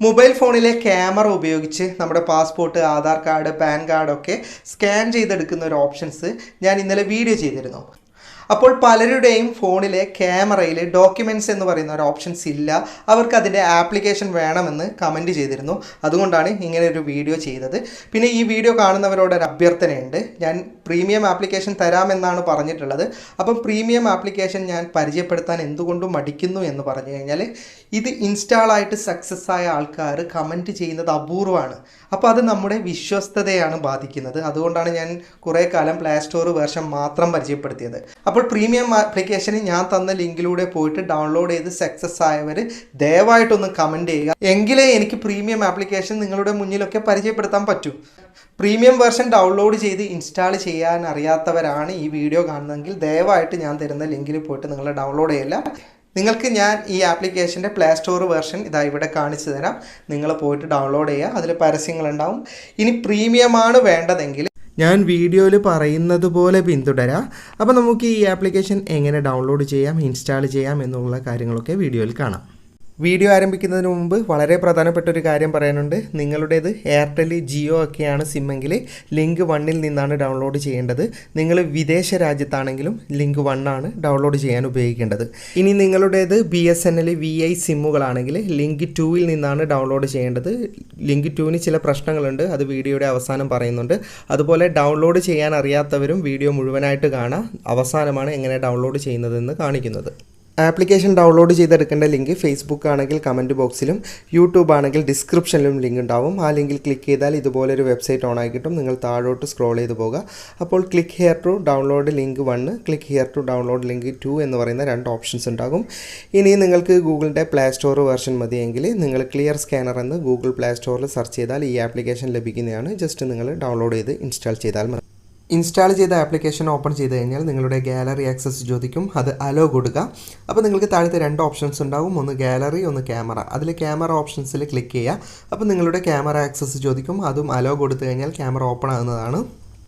Mobile ഫോണിലെ camera ഉപയോഗിച്ച് നമ്മുടെ പാസ്പോർട്ട് ആധാർ കാർഡ് പാൻ കാർഡൊക്കെ സ്കാൻ ചെയ്തെടുക്കുന്ന ഒരു ഓപ്ഷൻസ് ഞാൻ ഇന്നലെ വീഡിയോ ചെയ്തിരുന്നു. അപ്പോൾ പലരുടെയും ഫോണിലെ ക്യാമറയിൽ ഡോക്യുമെന്റ്സ് എന്ന് പറയുന്ന ഒരു ഓപ്ഷൻസ് ഇല്ല. അവർക്ക് അതിന്റെ ആപ്ലിക്കേഷൻ വേണമെന്ന് കമന്റ് ചെയ്തിരുന്നു. അതുകൊണ്ടാണ് ഇങ്ങനെ ഒരു വീഡിയോ ചെയ്തത്. പിന്നെ ഈ വീഡിയോ കാണുന്നവരോട് ഒരു അഭ്യർത്ഥനയുണ്ട്. ഞാൻ പ്രീമിയം ആപ്ലിക്കേഷൻ തരാമെന്നാണ് പറഞ്ഞിട്ടുള്ളത്. അപ്പം പ്രീമിയം ആപ്ലിക്കേഷൻ ഞാൻ പരിചയപ്പെടുത്താൻ എന്തുകൊണ്ടും മടിക്കുന്നു എന്ന് പറഞ്ഞു കഴിഞ്ഞാൽ ഇത് ഇൻസ്റ്റാൾ ആയിട്ട് സക്സസ് ആയ ആൾക്കാർ കമന്റ് ചെയ്യുന്നത് അപൂർവമാണ്. അപ്പോൾ അത് നമ്മുടെ വിശ്വസ്തതയാണ് ബാധിക്കുന്നത്. അതുകൊണ്ടാണ് ഞാൻ കുറേ കാലം പ്ലേ സ്റ്റോർ വേർഷൻ മാത്രം പരിചയപ്പെടുത്തിയത്. അപ്പോൾ പ്രീമിയം ആപ്ലിക്കേഷന് ഞാൻ തന്ന ലിങ്കിലൂടെ പോയിട്ട് ഡൗൺലോഡ് ചെയ്ത് സക്സസ് ആയവർ ദയവായിട്ടൊന്ന് കമന്റ് ചെയ്യുക. എങ്കിലേ എനിക്ക് പ്രീമിയം ആപ്ലിക്കേഷൻ നിങ്ങളുടെ മുന്നിലൊക്കെ പരിചയപ്പെടുത്താൻ പറ്റൂ. പ്രീമിയം വേർഷൻ ഡൗൺലോഡ് ചെയ്ത് ഇൻസ്റ്റാൾ ചെയ്യാൻ അറിയാത്തവരാണ് ഈ വീഡിയോ കാണുന്നതെങ്കിൽ ദയവായിട്ട് ഞാൻ തരുന്ന ലിങ്കിൽ പോയിട്ട് നിങ്ങൾ ഡൗൺലോഡ് ചെയ്യില്ല. നിങ്ങൾക്ക് ഞാൻ ഈ ആപ്ലിക്കേഷന്റെ പ്ലേ സ്റ്റോർ വേർഷൻ ഇതാ ഇവിടെ കാണിച്ചു തരാം. നിങ്ങൾ പോയിട്ട് ഡൗൺലോഡ് ചെയ്യുക. അതിൽ പരസ്യങ്ങളുണ്ടാവും. ഇനി പ്രീമിയമാണ് വേണ്ടതെങ്കിൽ ഞാൻ വീഡിയോയിൽ പറയുന്നത് പോലെ പിന്തുടരാം. അപ്പോൾ നമുക്ക് ഈ ആപ്ലിക്കേഷൻ എങ്ങനെ ഡൗൺലോഡ് ചെയ്യാം ഇൻസ്റ്റാൾ ചെയ്യാം എന്നുള്ള കാര്യങ്ങളൊക്കെ വീഡിയോയിൽ കാണാം. വീഡിയോ ആരംഭിക്കുന്നതിന് മുമ്പ് വളരെ പ്രധാനപ്പെട്ട ഒരു കാര്യം പറയാനുണ്ട്. നിങ്ങളുടേത് എയർടെൽ ജിയോ ഒക്കെയാണ് സിമ്മെങ്കിൽ ലിങ്ക് വണ്ണിൽ നിന്നാണ് ഡൗൺലോഡ് ചെയ്യേണ്ടത്. നിങ്ങൾ വിദേശ രാജ്യത്താണെങ്കിലും ലിങ്ക് വണ്ണാണ് ഡൗൺലോഡ് ചെയ്യാൻ ഉപയോഗിക്കേണ്ടത്. ഇനി നിങ്ങളുടേത് B S N L V I സിമ്മുകളാണെങ്കിൽ link ടൂവിൽ നിന്നാണ് ഡൗൺലോഡ് ചെയ്യേണ്ടത്. ലിങ്ക് ടുവിന് ചില പ്രശ്നങ്ങളുണ്ട് അത് വീഡിയോയുടെ അവസാനം പറയുന്നുണ്ട്. അതുപോലെ ഡൗൺലോഡ് ചെയ്യാൻ അറിയാത്തവരും വീഡിയോ മുഴുവനായിട്ട് കാണാം. അവസാനമാണ് എങ്ങനെ ഡൗൺലോഡ് ചെയ്യുന്നതെന്ന് കാണിക്കുന്നത്. ആപ്ലിക്കേഷൻ ഡൗൺലോഡ് ചെയ്തെടുക്കേണ്ട ലിങ്ക് ഫേസ്ബുക്ക് ആണെങ്കിൽ കമന്റ് ബോക്സിലും യൂട്യൂബ് ആണെങ്കിൽ ഡിസ്ക്രിപ്ഷനിലും ലിങ്ക് ഉണ്ടാവും. ആ ലിങ്കിൽ ക്ലിക്ക് ചെയ്താൽ ഇതുപോലൊരു വെബ്സൈറ്റ് ഓൺ ആയി നിങ്ങൾ താഴോട്ട് സ്ക്രോൾ ചെയ്ത് പോകുക അപ്പോൾ click here to download link one click here to download link two എന്ന് പറയുന്ന രണ്ട് ഓപ്ഷൻസ് ഉണ്ടാകും. ഇനി നിങ്ങൾക്ക് ഗൂഗിളിന്റെ പ്ലേ സ്റ്റോർ വെർഷൻ മതിയെങ്കിൽ നിങ്ങൾ ക്ലിയർ സ്കാനർ എന്ന് ഗൂഗിൾ പ്ലേ സ്റ്റോറിൽ സെർച്ച് ചെയ്താൽ ഈ ആപ്ലിക്കേഷൻ ലഭിക്കുന്നതാണ്. ജസ്റ്റ് നിങ്ങൾ ഡൗൺലോഡ് ചെയ്ത് ഇൻസ്റ്റാൾ ചെയ്താൽ മതി. ഇൻസ്റ്റാൾ ചെയ്ത ആപ്ലിക്കേഷൻ ഓപ്പൺ ചെയ്ത് കഴിഞ്ഞാൽ നിങ്ങളുടെ ഗാലറി ആക്സസ് ചോദിക്കും. അത് അലോ കൊടുക്കുക അപ്പോൾ നിങ്ങൾക്ക് താഴത്തെ രണ്ട് ഓപ്ഷൻസ് ഉണ്ടാവും. ഒന്ന് ഗാലറി ഒന്ന് ക്യാമറ അതിൽ ക്യാമറ ഓപ്ഷൻസിൽ ക്ലിക്ക് ചെയ്യുക. അപ്പോൾ നിങ്ങളുടെ ക്യാമറ ആക്സസ് ചോദിക്കും. അതും അലോ കൊടുത്തു കഴിഞ്ഞാൽ ക്യാമറ ഓപ്പൺ ആകുന്നതാണ്.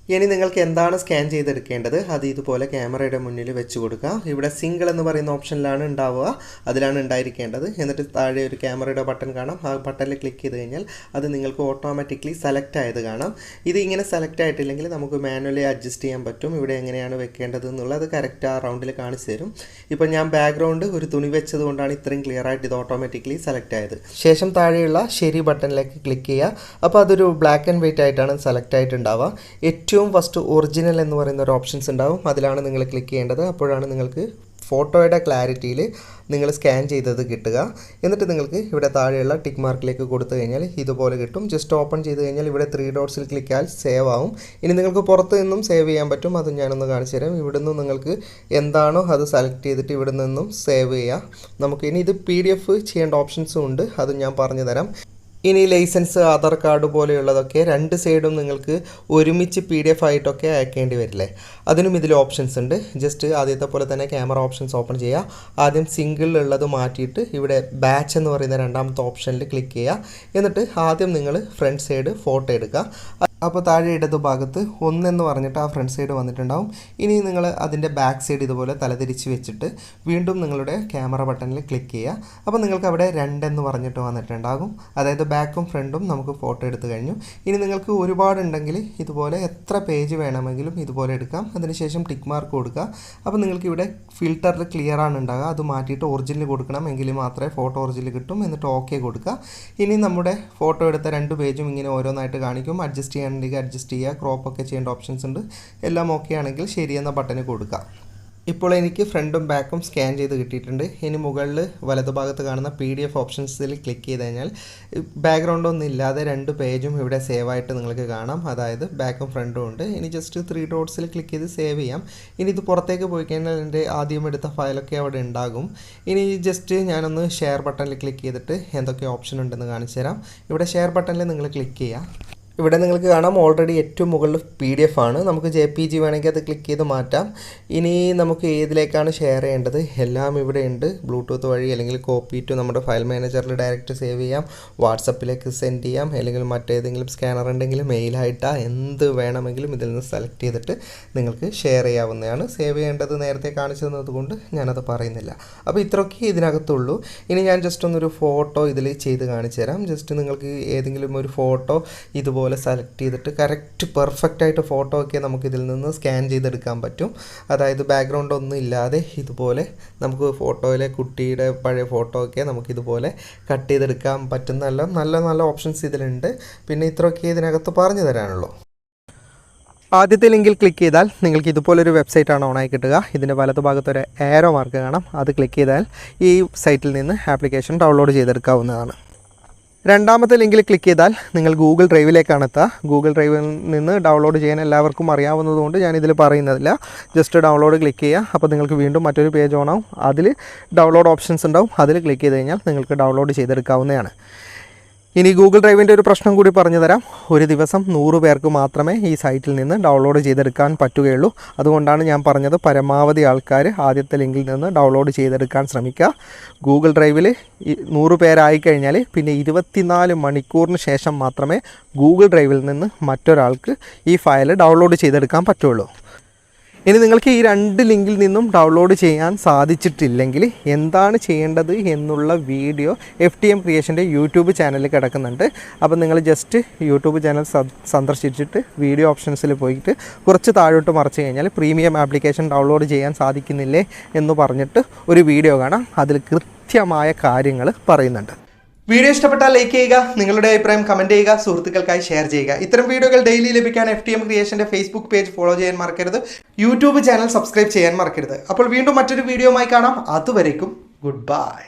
ഇനി നിങ്ങൾക്ക് എന്താണ് സ്കാൻ ചെയ്തെടുക്കേണ്ടത്? അത് ഇതുപോലെ ക്യാമറയുടെ മുന്നിൽ വെച്ച് കൊടുക്കുക. ഇവിടെ സിംഗിൾ എന്ന് പറയുന്ന ഓപ്ഷനിലാണ് ഉണ്ടാവുക. അതിലാണ് ഉണ്ടായിരിക്കേണ്ടത്. എന്നിട്ട് താഴെ ഒരു ക്യാമറയുടെ ബട്ടൺ കാണാം. ആ ബട്ടണിൽ ക്ലിക്ക് ചെയ്ത് കഴിഞ്ഞാൽ അത് നിങ്ങൾക്ക് ഓട്ടോമാറ്റിക്കലി സെലക്ട് ആയത് കാണാം. ഇത് ഇങ്ങനെ സെലക്ട് ആയിട്ടില്ലെങ്കിൽ നമുക്ക് മാനുവലി അഡ്ജസ്റ്റ് ചെയ്യാൻ പറ്റും. ഇവിടെ എങ്ങനെയാണ് വെക്കേണ്ടത് എന്നുള്ളത് കറക്റ്റ് ആ റൗണ്ടിൽ കാണിച്ചു തരും. ഇപ്പോൾ ഞാൻ ബാക്ക്ഗ്രൗണ്ട് ഒരു തുണി വെച്ചതുകൊണ്ടാണ് ഇത്രയും ക്ലിയർ ആയിട്ട് ഇത് ഓട്ടോമാറ്റിക്കലി സെലക്ട് ആയത്. ശേഷം താഴെയുള്ള ശരി ബട്ടണിലേക്ക് ക്ലിക്ക് ചെയ്യുക. അപ്പോൾ അതൊരു ബ്ലാക്ക് ആൻഡ് വൈറ്റ് ആയിട്ടാണ് സെലക്ട് ആയിട്ടുണ്ടാവുക. ഏറ്റവും ഫസ്റ്റ് ഒറിജിനൽ എന്ന് പറയുന്ന ഒരു ഓപ്ഷൻസ് ഉണ്ടാവും. അതിലാണ് നിങ്ങൾ ക്ലിക്ക് ചെയ്യേണ്ടത്. അപ്പോഴാണ് നിങ്ങൾക്ക് ഫോട്ടോയുടെ ക്ലാരിറ്റിയിൽ നിങ്ങൾ സ്കാൻ ചെയ്തത് കിട്ടുക. എന്നിട്ട് നിങ്ങൾക്ക് ഇവിടെ താഴെയുള്ള ടിക്ക് മാർക്കിലേക്ക് കൊടുത്തു കഴിഞ്ഞാൽ ഇതുപോലെ കിട്ടും. ജസ്റ്റ് ഓപ്പൺ ചെയ്ത് കഴിഞ്ഞാൽ ഇവിടെ ത്രീ ഡോട്ട്സിൽ ക്ലിക്കാൽ സേവ് ആവും. ഇനി നിങ്ങൾക്ക് പുറത്ത് നിന്നും സേവ് ചെയ്യാൻ പറ്റും. അത് ഞാനൊന്ന് കാണിച്ചു തരാം. ഇവിടെ നിന്നും നിങ്ങൾക്ക് എന്താണോ അത് സെലക്ട് ചെയ്തിട്ട് ഇവിടെ നിന്നും സേവ് ചെയ്യാം. നമുക്ക് ഇനി ഇത് പി ഡി എഫ് ചെയ്യേണ്ട ഓപ്ഷൻസും ഉണ്ട്. അത് ഞാൻ പറഞ്ഞു തരാം. ഇനി ലൈസൻസ് ആധാർ കാർഡ് പോലെയുള്ളതൊക്കെ രണ്ട് സൈഡും നിങ്ങൾക്ക് ഒരുമിച്ച് പി ഡി എഫ് ആയിട്ടൊക്കെ അയക്കേണ്ടി വരില്ലേ? അതിനും ഇതിൽ ഓപ്ഷൻസ് ഉണ്ട്. ജസ്റ്റ് ആദ്യത്തെ പോലെ തന്നെ ക്യാമറ ഓപ്ഷൻസ് ഓപ്പൺ ചെയ്യുക. ആദ്യം സിംഗിൾ ഉള്ളത് മാറ്റിയിട്ട് ഇവിടെ ബാച്ച് എന്ന് പറയുന്ന രണ്ടാമത്തെ ഓപ്ഷനിൽ ക്ലിക്ക് ചെയ്യുക. എന്നിട്ട് ആദ്യം നിങ്ങൾ ഫ്രണ്ട് സൈഡ് ഫോട്ടോ എടുക്കുക. അപ്പോൾ താഴെ ഇടതു ഭാഗത്ത് ഒന്നെന്ന് പറഞ്ഞിട്ട് ആ ഫ്രണ്ട് സൈഡ് വന്നിട്ടുണ്ടാവും. ഇനി നിങ്ങൾ അതിന്റെ ബാക്ക് സൈഡ് ഇതുപോലെ തലതിരിച്ച് വെച്ചിട്ട് വീണ്ടും നിങ്ങളുടെ ക്യാമറ ബട്ടണിൽ ക്ലിക്ക് ചെയ്യുക. അപ്പോൾ നിങ്ങൾക്ക് അവിടെ രണ്ടെന്ന് പറഞ്ഞിട്ട് വന്നിട്ടുണ്ടാകും. അതായത് ബാക്കും ഫ്രണ്ടും നമുക്ക് ഫോട്ടോ എടുത്തു കഴിഞ്ഞു. ഇനി നിങ്ങൾക്ക് ഒരുപാടുണ്ടെങ്കിൽ ഇതുപോലെ എത്ര പേജ് വേണമെങ്കിലും ഇതുപോലെ എടുക്കാം. അതിനുശേഷം ടിക്ക് മാർക്ക് കൊടുക്കുക. അപ്പോൾ നിങ്ങൾക്ക് ഇവിടെ ഫിൽറ്ററിൽ ക്ലിയർ ആണ് ഉണ്ടാകുക അത് മാറ്റിയിട്ട് ഒറിജിനൽ കൊടുക്കണം. എങ്കിൽ മാത്രമേ ഫോട്ടോ ഒറിജിനൽ കിട്ടും. എന്നിട്ട് ഓക്കെ കൊടുക്കുക. ഇനി നമ്മുടെ ഫോട്ടോ എടുത്ത രണ്ട് പേജും ഇങ്ങനെ ഓരോന്നായിട്ട് കാണിക്കും. അഡ്ജസ്റ്റ് ചെയ്യാനുണ്ടെങ്കിൽ അഡ്ജസ്റ്റ് ചെയ്യുക ക്രോപ്പ് ഒക്കെ ചെയ്യേണ്ട ഓപ്ഷൻസ് ഉണ്ട്. എല്ലാം ഓക്കെ ആണെങ്കിൽ ശരി എന്ന ബട്ടന് കൊടുക്കുക. ഇപ്പോൾ എനിക്ക് ഫ്രണ്ടും ബാക്കും സ്കാൻ ചെയ്ത് കിട്ടിയിട്ടുണ്ട്. ഇനി മുകളിൽ വലതുഭാഗത്ത് കാണുന്ന പി ഡി എഫ് ഓപ്ഷൻസിൽ ക്ലിക്ക് ചെയ്ത് കഴിഞ്ഞാൽ ബാക്ക്ഗ്രൗണ്ട് ഒന്നും ഇല്ലാതെ രണ്ട് പേജും ഇവിടെ സേവ് ആയിട്ട് നിങ്ങൾക്ക് കാണാം. അതായത് ബാക്കും ഫ്രണ്ടും ഉണ്ട്. ഇനി ജസ്റ്റ് ത്രീ ഡോട്ട്സിൽ ക്ലിക്ക് ചെയ്ത് സേവ് ചെയ്യാം. ഇനി ഇത് പുറത്തേക്ക് പോയി കഴിഞ്ഞാൽ എന്റെ ആദ്യം എടുത്ത ഫയലൊക്കെ അവിടെ ഉണ്ടാകും. ഇനി ജസ്റ്റ് ഞാനൊന്ന് ഷെയർ ബട്ടണിൽ ക്ലിക്ക് ചെയ്തിട്ട് എന്തൊക്കെ ഓപ്ഷൻ ഉണ്ടെന്ന് കാണിച്ചു തരാം ഇവിടെ ഷെയർ ബട്ടണിൽ നിങ്ങൾ ക്ലിക്ക് ചെയ്യുക. ഇവിടെ നിങ്ങൾക്ക് കാണാം ഓൾറെഡി ഏറ്റവും മുകളിൽ പി ഡി എഫ് ആണ്. നമുക്ക് ജെ പി ജി വേണമെങ്കിൽ അത് ക്ലിക്ക് ചെയ്ത് മാറ്റാം. ഇനി നമുക്ക് ഏതിലേക്കാണ് ഷെയർ ചെയ്യേണ്ടത്? എല്ലാം ഇവിടെ ഉണ്ട്. ബ്ലൂടൂത്ത് വഴി അല്ലെങ്കിൽ കോപ്പി ടു നമ്മുടെ ഫയൽ മാനേജറിൽ ഡയറക്റ്റ് സേവ് ചെയ്യാം. വാട്സപ്പിലേക്ക് സെൻഡ് ചെയ്യാം. അല്ലെങ്കിൽ മറ്റേതെങ്കിലും സ്കാനർ ഉണ്ടെങ്കിൽ മെയിലായിട്ടാ എന്ത് വേണമെങ്കിലും ഇതിൽ നിന്ന് സെലക്ട് ചെയ്തിട്ട് നിങ്ങൾക്ക് ഷെയർ ചെയ്യാവുന്നതാണ്. സേവ് ചെയ്യേണ്ടത് നേരത്തെ കാണിച്ചു തന്നതുകൊണ്ട് ഞാനത് പറയുന്നില്ല. അപ്പോൾ ഇത്രയൊക്കെ ഇതിനകത്തുള്ളൂ. ഇനി ഞാൻ ജസ്റ്റ് ഒന്നൊരു ഫോട്ടോ ഇതിൽ ചെയ്ത് കാണിച്ചു തരാം. ജസ്റ്റ് നിങ്ങൾക്ക് ഏതെങ്കിലും ഒരു ഫോട്ടോ ഇതുപോലെ സെലക്ട് ചെയ്തിട്ട് കറക്റ്റ് പെർഫെക്റ്റ് ആയിട്ട് ഫോട്ടോ ഒക്കെ നമുക്ക് ഇതിൽ നിന്ന് സ്കാൻ ചെയ്തെടുക്കാൻ പറ്റും. അതായത് ബാക്ക്ഗ്രൗണ്ട് ഒന്നും ഇല്ലാതെ ഇതുപോലെ നമുക്ക് ഫോട്ടോയിലെ കുട്ടിയുടെ പഴയ ഫോട്ടോ ഒക്കെ നമുക്ക് ഇതുപോലെ കട്ട് ചെയ്തെടുക്കാൻ പറ്റുന്ന നല്ല നല്ല ഓപ്ഷൻസ് ഇതിലുണ്ട്. പിന്നെ ഇത്രയൊക്കെ ഇതിനകത്ത് പറഞ്ഞു തരാനുള്ളൂ. ആദ്യത്തെ ലിങ്കിൽ ക്ലിക്ക് ചെയ്താൽ നിങ്ങൾക്ക് ഇതുപോലൊരു വെബ്സൈറ്റാണ് ഓണായി കിട്ടുക. ഇതിന്റെ വലതുഭാഗത്ത് ഒരു ഏരോ മാർക്ക് കാണാം. അത് ക്ലിക്ക് ചെയ്താൽ ഈ സൈറ്റിൽ നിന്ന് ആപ്ലിക്കേഷൻ ഡൗൺലോഡ് ചെയ്തെടുക്കാവുന്നതാണ്. രണ്ടാമത്തെ ലിങ്കിൽ ക്ലിക്ക് ചെയ്താൽ നിങ്ങൾ ഗൂഗിൾ ഡ്രൈവിലേക്കാണ് എത്തുക ഗൂഗിൾ ഡ്രൈവിൽ നിന്ന് ഡൗൺലോഡ് ചെയ്യാൻ എല്ലാവർക്കും അറിയാവുന്നതുകൊണ്ട് ഞാൻ ഇതിൽ പറയുന്നതില്ല. ജസ്റ്റ് ഡൗൺലോഡ് ക്ലിക്ക് ചെയ്യുക അപ്പോൾ നിങ്ങൾക്ക് വീണ്ടും മറ്റൊരു പേജ് ഓണാവും അതിൽ ഡൗൺലോഡ് ഓപ്ഷൻസ് ഉണ്ടാവും. അതിൽ ക്ലിക്ക് ചെയ്ത് കഴിഞ്ഞാൽ നിങ്ങൾക്ക് ഡൗൺലോഡ് ചെയ്തെടുക്കാവുന്നതാണ്. ഇനി ഗൂഗിൾ ഡ്രൈവിന്റെ ഒരു പ്രശ്നം കൂടി പറഞ്ഞു തരാം. ഒരു ദിവസം നൂറ് പേർക്ക് മാത്രമേ ഈ സൈറ്റിൽ നിന്ന് ഡൗൺലോഡ് ചെയ്തെടുക്കാൻ പറ്റുകയുള്ളൂ. അതുകൊണ്ടാണ് ഞാൻ പറഞ്ഞത് പരമാവധി ആൾക്കാർ ആദ്യത്തെ ലിങ്കിൽ നിന്ന് ഡൗൺലോഡ് ചെയ്തെടുക്കാൻ ശ്രമിക്കുക. ഗൂഗിൾ ഡ്രൈവിൽ നൂറ് പേരായി കഴിഞ്ഞാൽ പിന്നെ ഇരുപത്തിനാല് മണിക്കൂറിന് ശേഷം മാത്രമേ ഗൂഗിൾ ഡ്രൈവിൽ നിന്ന് മറ്റൊരാൾക്ക് ഈ ഫയൽ ഡൗൺലോഡ് ചെയ്തെടുക്കാൻ പറ്റുള്ളൂ ഇനി നിങ്ങൾക്ക് ഈ രണ്ട് ലിങ്കിൽ നിന്നും ഡൗൺലോഡ് ചെയ്യാൻ സാധിച്ചിട്ടില്ലെങ്കിൽ എന്താണ് ചെയ്യേണ്ടത് എന്നുള്ള വീഡിയോ എഫ് ടി എം ക്രിയേഷന്റെ യൂട്യൂബ് ചാനലിൽ കിടക്കുന്നുണ്ട്. അപ്പോൾ നിങ്ങൾ ജസ്റ്റ് യൂട്യൂബ് ചാനൽ സന്ദർശിച്ചിട്ട് വീഡിയോ ഓപ്ഷൻസിൽ പോയിട്ട് കുറച്ച് താഴോട്ട് മറിച്ച് കഴിഞ്ഞാൽ പ്രീമിയം ആപ്ലിക്കേഷൻ ഡൗൺലോഡ് ചെയ്യാൻ സാധിക്കുന്നില്ലേ എന്ന് പറഞ്ഞിട്ട് ഒരു വീഡിയോ കാണാം. അതിൽ കൃത്യമായ കാര്യങ്ങൾ പറയുന്നുണ്ട്. വീഡിയോ ഇഷ്ടപ്പെട്ടാൽ ലൈക്ക് ചെയ്യുക നിങ്ങളുടെ അഭിപ്രായം കമന്റ് ചെയ്യുക സുഹൃത്തുക്കൾക്കായി ഷെയർ ചെയ്യുക. ഇത്തരം വീഡിയോകൾ ഡെയിലി ലഭിക്കാൻ എഫ് ടി എം ക്രിയേഷന്റെ ഫേസ്ബുക്ക് പേജ് ഫോളോ ചെയ്യാൻ മറക്കരുത്. യൂട്യൂബ് ചാനൽ സബ്സ്ക്രൈബ് ചെയ്യാൻ മറക്കരുത്. അപ്പോൾ വീണ്ടും മറ്റൊരു വീഡിയോയുമായി കാണാം. അതുവരേക്കും ഗുഡ് ബൈ